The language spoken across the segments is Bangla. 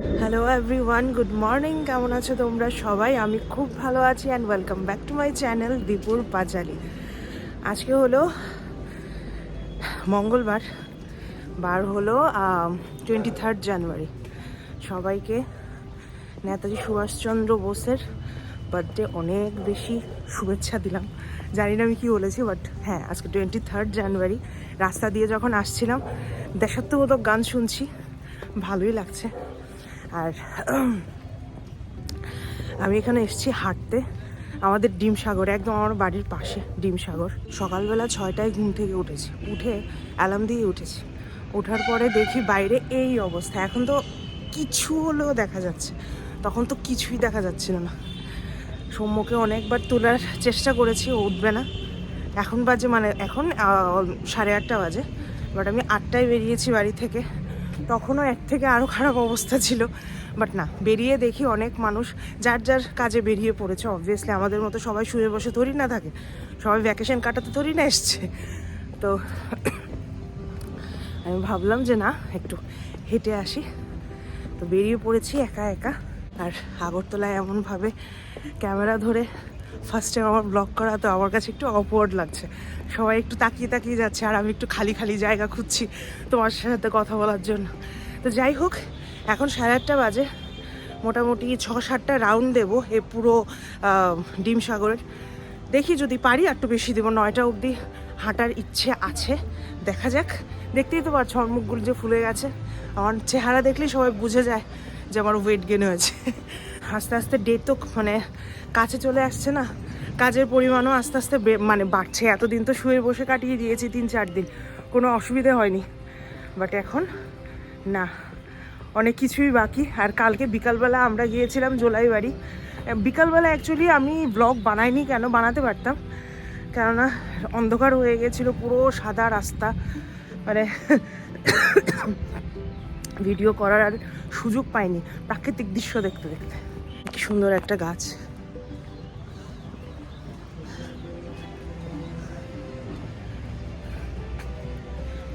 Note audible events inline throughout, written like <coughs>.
হ্যালো এভরিওয়ান গুড মর্নিং কেমন আছো তোমরা সবাই? আমি খুব ভালো আছি and welcome back to my channel দীপুর পাঁচালি আজকে হলো মঙ্গলবার, বার হলো টোয়েন্টি থার্ড জানুয়ারি সবাইকে নেতাজি সুভাষচন্দ্র বোসের বার্থডে অনেক বেশি শুভেচ্ছা দিলাম। জানি না আমি কি বলেছি বাট হ্যাঁ আজকে টোয়েন্টি থার্ড জানুয়ারি রাস্তা দিয়ে যখন আসছিলাম, দেশাত্মবোধক গান শুনছি, ভালোই লাগছে। আর আমি এখানে এসেছি হাঁটতে। আমাদের ডিম সাগর, একদম আমার বাড়ির পাশে ডিম সাগর। সকালবেলা ছয়টায় ঘুম থেকে উঠেছি। উঠে অ্যালার্ম দিয়ে উঠেছি। ওঠার পরে দেখি বাইরে এই অবস্থা। এখন তো কিছু হলেও দেখা যাচ্ছে। তখন তো কিছুই দেখা যাচ্ছিল না। সৌম্যকে অনেকবার তোলার চেষ্টা করেছি, ও উঠবে না। এখন বাজে মানে এখন সাড়ে আটটা বাজে। বাট আমি আটটায় বেরিয়েছি বাড়ি থেকে। তখনও এক থেকে আরও খারাপ অবস্থা ছিল। বাট না, বেরিয়ে দেখি অনেক মানুষ যার যার কাজে বেরিয়ে পড়েছে। অবভিয়াসলি আমাদের মতো সবাই শুয়ে বসে থরি না থাকে। সবাই ভ্যাকেশন কাটাতে থরি না এসছে। তো আমি ভাবলাম যে না, একটু হেঁটে আসি। তো বেরিয়ে পড়েছি একা একা। আর আগরতলায় এমনভাবে ক্যামেরা ধরে ফার্স্ট টাইম আমার ব্লগ করা, তো আমার কাছে একটু অপওয়ার্ড লাগছে। সবাই একটু তাকিয়ে তাকিয়ে যাচ্ছে, আর আমি একটু খালি খালি জায়গা খুঁজছি তোমার সাথে কথা বলার জন্য। তো যাই হোক, এখন সাড়ে আটটা বাজে। মোটামুটি ছ সাতটা রাউন্ড দেবো এ পুরো ডিম সাগরের। দেখি যদি পারি একটু বেশি দেবো। নয়টা অবধি হাঁটার ইচ্ছে আছে। দেখা যাক। দেখতেই তো পারছ, আমার মুখগুলো যে ফুলে গেছে। আমার চেহারা দেখলেই সবাই বুঝে যায় যে আমার ওয়েট গেন হয়েছে। আস্তে আস্তে ডেট তো মানে কাছে চলে আসছে না। কাজের পরিমাণও আস্তে আস্তে মানে বাড়ছে। এতদিন তো শুয়ে বসে কাটিয়ে দিয়েছি তিন চার দিন। কোনো অসুবিধে হয়নি। বাট এখন না, অনেক কিছুই বাকি। আর কালকে বিকালবেলা আমরা গিয়েছিলাম জোলাই বাড়ি বিকালবেলা অ্যাকচুয়ালি আমি ব্লগ বানাইনি কেন? বানাতে পারতাম। কেননা অন্ধকার হয়ে গেছিল, পুরো সাদা রাস্তা। মানে <coughs> ভিডিও করার আর সুযোগ পাইনি। প্রাকৃতিক দৃশ্য দেখতে দেখতে। সুন্দর একটা গাছ।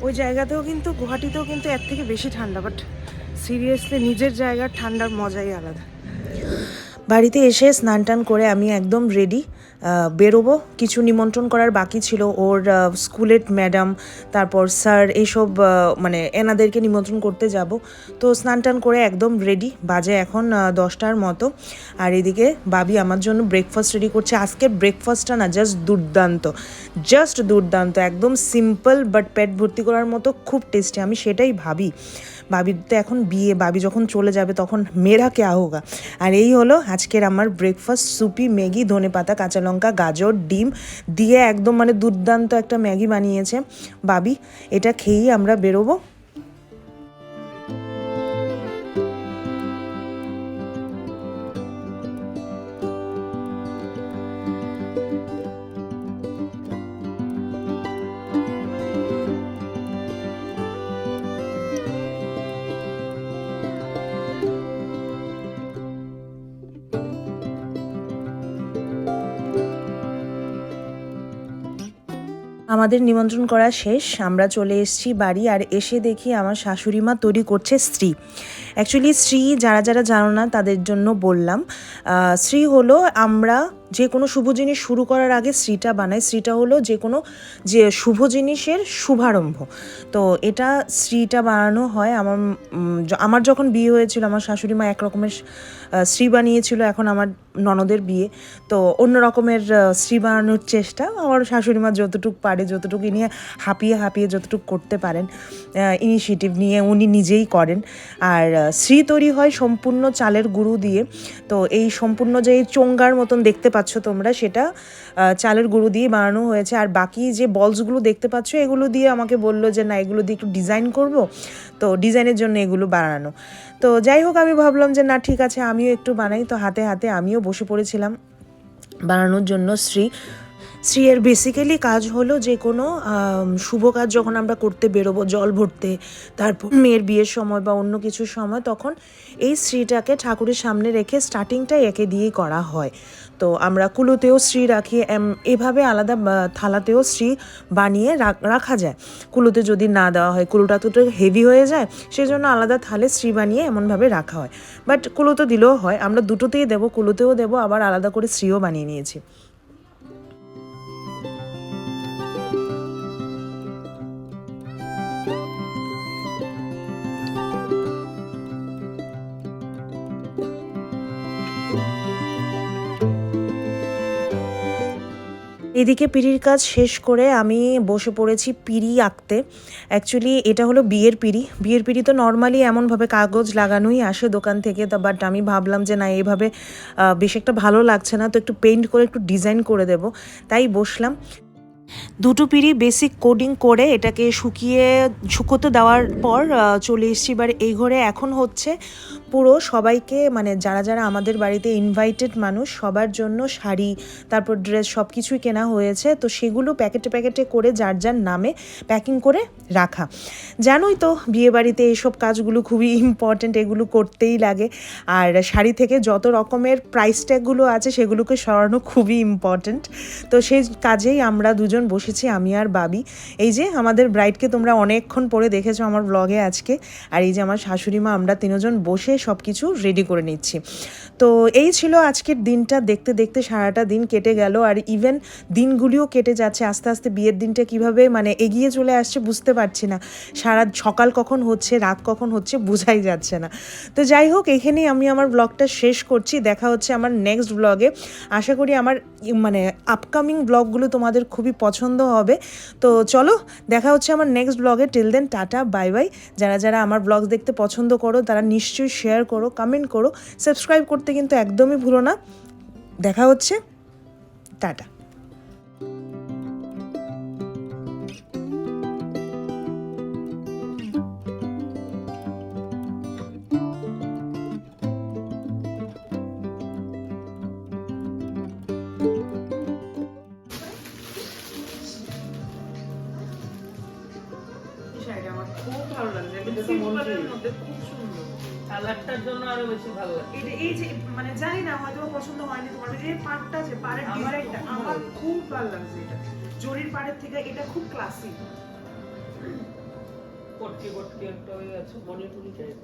ওই জায়গাতেও কিন্তু, গুয়াহাটিতেও কিন্তু এর থেকে বেশি ঠান্ডা বাট সিরিয়াসলি নিজের জায়গার ঠান্ডার মজাই আলাদা। বাড়িতে এসে স্নান টান করে আমি একদম রেডি বেরোবো। কিছু নিমন্ত্রণ করার বাকি ছিল। ওর স্কুলের ম্যাডাম, তারপর স্যার এইসব মানে এনাদেরকে নিমন্ত্রণ করতে যাব। তো স্নান টান করে একদম রেডি বাজে এখন দশটার মতো। আর এদিকে বাবি আমার জন্য ব্রেকফাস্ট রেডি করছে। আজকের ব্রেকফাস্টটা না জাস্ট দুর্দান্ত। জাস্ট দুর্দান্ত। একদম সিম্পল বাট পেট ভর্তি করার মতো, খুব টেস্টি আমি সেটাই ভাবি। বাবির তো এখন বিয়ে, বাবি যখন চলে যাবে তখন মেয়েরা কে হোগা আর এই হলো আজকের আমার ব্রেকফাস্ট সুপি, ম্যাগি, ধনে পাতা, কাঁচা লঙ্কা, গাজর, ডিম দিয়ে একদম মানে দুর্দান্ত একটা ম্যাগি বানিয়েছে। বাবি, এটা খেয়েই আমরা বেরোবো। আমাদের নিমন্ত্রণ করা শেষ। আমরা চলে এসেছি বাড়ি আর এসে দেখি আমার শাশুড়ি মা তৈরি করছে স্ত্রী। অ্যাকচুয়ালি স্ত্রী যারা যারা জানো না, তাদের জন্য বললাম স্ত্রী হলো আমরা যে কোনো শুভ জিনিস শুরু করার আগে স্ত্রীটা বানাই। স্ত্রীটা হলো যে কোনো যে শুভ জিনিসের শুভারম্ভ। তো এটা স্ত্রীটা বানানো হয়। আমার আমার যখন বিয়ে হয়েছিল, আমার শাশুড়ি মা এক রকমের স্ত্রী বানিয়েছিল। এখন আমার ননদের বিয়ে। তো অন্য রকমের স্ত্রী বানানোর চেষ্টা। আমার শাশুড়ি মা যতটুকু পারে, যতটুকু নিয়ে হাঁপিয়ে হাঁপিয়ে যতটুকু করতে পারেন ইনিশিয়েটিভ নিয়ে উনি নিজেই করেন। আর শ্রী তৈরি হয় সম্পূর্ণ চালের গুঁড়ো দিয়ে। তো এই সম্পূর্ণ যে চোঙ্গার মতন দেখতে পাচ্ছ তোমরা, সেটা চালের গুঁড়ো দিয়ে বানানো হয়েছে। আর বাকি যে বলসগুলো দেখতে পাচ্ছ, এগুলো দিয়ে আমাকে বলল যে, না, এগুলো দিয়ে একটু ডিজাইন করব? তো ডিজাইনের জন্য এগুলো বানানো। তো যাই হোক, আমি ভাবলাম যে না, ঠিক আছে, আমিও একটু বানাই। তো হাতে হাতে আমিও বসে পড়েছিলাম বানানোর জন্য শ্রী শ্রীয়ের বেসিক্যালি কাজ হলো যে কোনো শুভ কাজ যখন আমরা করতে বেরোবো, জল ভরতে, তারপর মেয়ের বিয়ের সময় বা অন্য কিছুর সময়, তখন এই শ্রীটাকে ঠাকুরের সামনে রেখে স্টার্টিংটাই একে দিয়েই করা হয়। তো আমরা কুলোতেও শ্রী রাখি এভাবে আলাদা থালাতেও শ্রী বানিয়ে রাখা যায়। কুলোতে যদি না দেওয়া হয়, কুলোটা তো হেভি হয়ে যায় সেই জন্য আলাদা থালে শ্রী বানিয়ে এমনভাবে রাখা হয়। বাট কুলোতে দিলেও হয়, আমরা দুটোতেই দেবো, কুলোতেও দেবো, আবার আলাদা করে শ্রীও বানিয়ে নিয়েছি। এদিকে পিড়ির কাজ শেষ করে আমি বসে পড়েছি পিড়ি আঁকতে। অ্যাকচুয়ালি এটা হলো বিয়ের পিড়ি। বিয়ের পিড়ি তো নর্মালি এমনভাবে কাগজ লাগানোই আসে দোকান থেকে তা বাট আমি ভাবলাম যে না এইভাবে আহ, বেশ একটা ভালো লাগছে না তো একটু পেইন্ট করে একটু ডিজাইন করে দেব। তাই বসলাম। দুটো পিড়ি বেসিক কোডিং করে এটাকে শুকিয়ে শুকোতে দেওয়ার পর চলে এসেছি। এবার এই ঘরে এখন হচ্ছে পুরো সবাইকে মানে যারা যারা আমাদের বাড়িতে ইনভাইটেড মানুষ, সবার জন্য শাড়ি, তারপর ড্রেস সব কিছুই কেনা হয়েছে। তো সেগুলো প্যাকেটে প্যাকেটে করে যার যার নামে প্যাকিং করে রাখা। জানোই তো, বিয়ে বাড়িতে এইসব কাজগুলো খুবই ইম্পর্ট্যান্ট এগুলো করতেই লাগে। আর শাড়ি থেকে যত রকমের প্রাইস ট্যাগগুলো আছে, সেগুলোকে সরানো খুবই ইম্পর্ট্যান্ট তো সেই কাজেই আমরা দুজন বসেছি, আমি আর বাবি। এই যে আমাদের ব্রাইডকে তোমরা অনেকক্ষণ পরে দেখেছ আমার ব্লগে আজকে। আর এই যে আমার শাশুড়ি মা, আমরা তিনজন বসে সব কিছু রেডি করে নিচ্ছি। তো এই ছিল আজকের দিনটা, দেখতে দেখতে সারাটা দিন কেটে গেল আর ইভেন দিনগুলিও কেটে যাচ্ছে। আস্তে আস্তে বিয়ের দিনটা কীভাবে মানে এগিয়ে চলে আসছে বুঝতে পারছি না। সারা সকাল কখন হচ্ছে, রাত কখন হচ্ছে বোঝাই যাচ্ছে না। তো যাই হোক, এখানেই আমি আমার ব্লগটা শেষ করছি। দেখা হচ্ছে আমার নেক্সট ব্লগে আশা করি আমার মানে আপকামিং ব্লগগুলো তোমাদের খুবই পছন্দ হবে। তো চলো, দেখা হচ্ছে আমার নেক্সট ব্লগে till then tata bye bye যারা যারা আমার ব্লগ দেখতে পছন্দ করো, তারা নিশ্চয়ই শেয়ার করো কমেন্ট করো সাবস্ক্রাইব করতে কিন্তু একদমই ভুলো না। দেখা হচ্ছে টাটা। কালারটার জন্য আরও বেশি ভালো লাগে। এটা এই যে মানে জানি না হয়তো পছন্দ হয়নি তোমার যে পাড়টা আছে পাড়ের আমার ডিজাইনটা আমার খুব ভালো লাগছে এটা। জরির পাড়ের থেকে এটা খুব ক্লাসিক কটকে কটকে একটা হয়ে আছে টুনি টাইপ